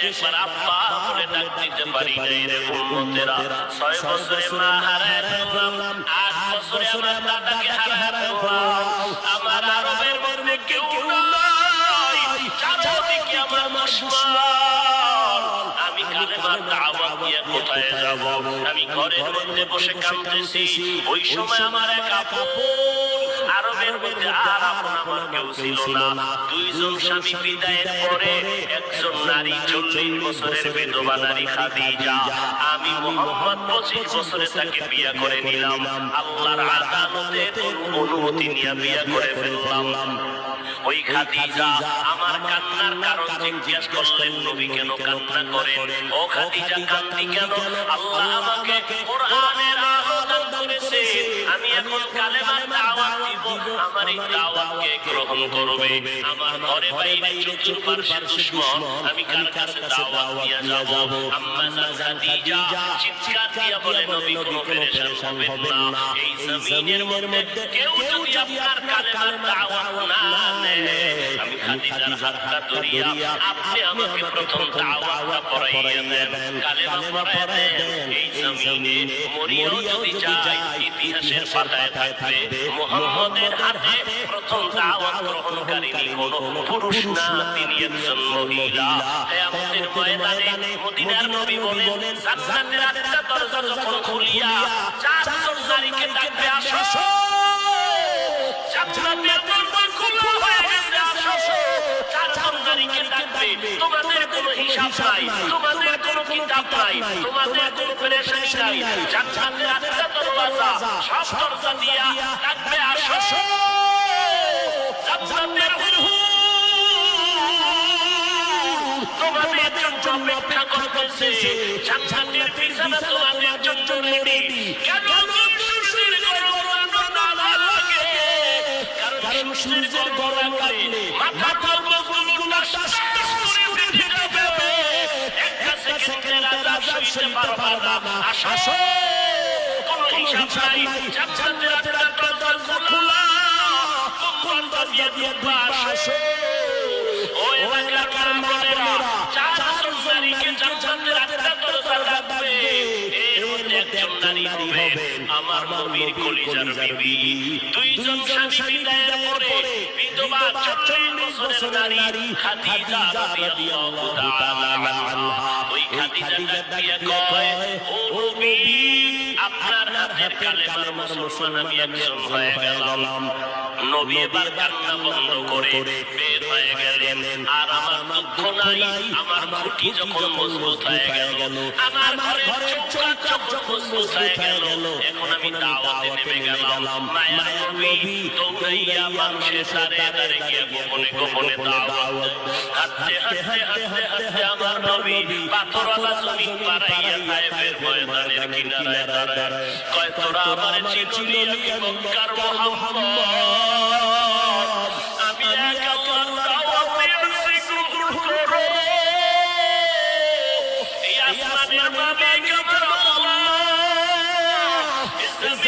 একবার আব্বা বলে ডাক দিতে পারি নাই রে উম্মতেরা ছয় বছরে মা হারায় ফেললাম আট বছরে আমার দাদাকে হারায় ফেললাম। আমার আরবের মধ্যে কেউ নাই। চারদিকে আমার মুসলমান আমি কালেমার দাওয়াত দিয়ে কোথায় যাব? আমি ঘরের মধ্যে বসে কাঁদতেছি। ওই সময় আমার এক আপন আরবের মধ্যে আর আপন কেউ ছিল না। দুইজন স্বামী বিদায়ের পরে একজন নারী চল্লিশ বছরের বিধবা নারী খাদিজা। আমি মোহাম্মদ পঁচিশ বছরে তাকে বিয়া করে নিলাম। আল্লাহর আদালতে অনুমতি নিয়ে বিয়া করে ফেললাম। ওই খাদিজা আমার কান্নার কারণ জিজ্ঞেস করলেন, নবী কেন কান্না করেন? ও খাদিজা, কান্দি কেন? আল্লাহ আমাকে কোরআনের আলো দান করেছে। আমি এখন দিব আমার এই দাওয়াতকে গ্রহণ করবে। আমার ঘরে বাইরে চতুর্পার্শ্বে দুশমন। আমি কার কাছে দাওয়াত দিয়ে যাব। আম্মা খাদিজা চিৎকার দিয়ে বলে নবী কোনো পেরেশান হবেন না। এই জমিনের মধ্যে কেউ যদি আপনার কালেমার দাওয়াত না নেয় আমি খাদিজার হাতটা ধরিয়া আপনি আমাকে প্রথম দাওয়াতটা পড়াইয়া দেন। কালেমা পড়ায় দেন। এই জমিনে মরিয়াও যদি যায় ইতিহাসের পাতায় থাকবে। মুহাম্মদের হাতে প্রথম দাওয়াত গ্রহণকারী কোনো পুরুষ না তিনি একজন মহিলা। কিয়ামতের ময়দানে মদিনার নবী বলেন জান্নাতের আটটা দরজা যখন খুলিয়া হিসাব নাই। তোমাদের কোনো কিতাব নাই। তোমাদের কোনো পেরেশানি নাই। জান্নাতের আটটা দরজা সব দরজা দিয়া ডাকবে আসো। জান্নাতের তোমাদের জন্য অপেক্ষা করতেছে। জান্নাতের বিছানা তোমাদের জন্য রেডি কেন সূর্যের গরম না লাগে? কারণ সূর্যের গরম লাগলে মাথার সইতে পারবা না আসো। কোনো হিসাব নাই। জান্নাতের দরজা খোলা। কোন দরজা দিয়ে ঢুকবা আসো? ও এলাকার মা বোনেরা চার তারিখে জান্নাতের দরজা ডাকবে একজন নারী হবে। আমার নবীর কলিজার বিবি। দুইজন স্বামী বিদায়ের পরে বিধবা 46 সোনারি খাদিজা রাদিয়াল্লাহু তাআলা আনহা। ওই খাদিজা ডাক দিয়ে কয় ও নবী আপনার হাতের কালেমার মুসলমান আমি হয়ে গেলাম। নবী এবার কান্না বন্ধ করে বের হয়ে গেলেন। আর আমার দুঃখ নাই আমার খুঁটি যখন মজবুত হয়ে গেল আমার ঘরের চৌকাঠ যখন মজবুত হয়ে গেল এখন আমি দাওয়াতে নেমে গেলাম। মায়ের নবী দৌড়াইয়া মানুষের দাঁড়ে দাঁড়ে গিয়ে গোপনে গোপনে দাওয়াত হাঁটতে হাঁটতে হাঁটতে হাঁটতে আমার নবী পাথরওয়ালা জমিন পাড়াইয়া তায়েফের ময়দানের কিনারায় দাঁড়ায়। কয় তোরা আমার চিনলি আমি মক্কার মোহাম্মদ।